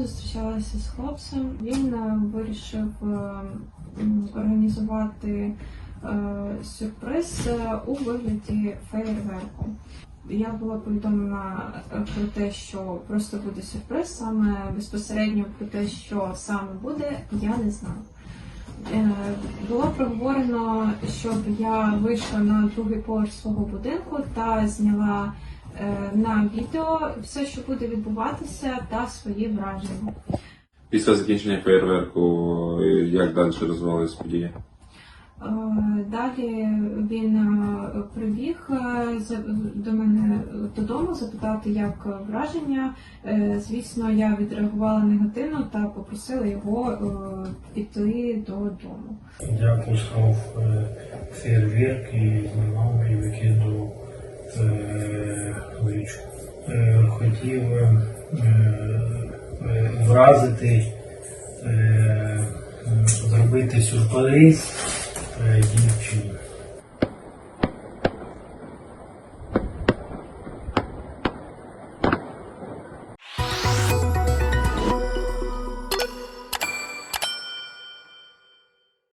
Зустрічалася з хлопцем. Він е, вирішив е, організувати е, сюрприз у вигляді феєрверку. Я була повідомлена про те, що просто буде сюрприз, саме безпосередньо про те, що саме буде, я не знала. Було проговорено, щоб я вийшла на другий поверх свого будинку та зняла на відео все, що буде відбуватися, та свої враження. Після закінчення фейерверку, е, як далі розвивалися події? Е, Далі він е, прибіг е, до мене додому запитати, як враження. Е, Звісно, я відреагувала негативно та попросила його е, піти додому. Я пускав е, фейерверк і знімав і викидав в річку. Е, хотів е, е, вразити, зробити сюрприз.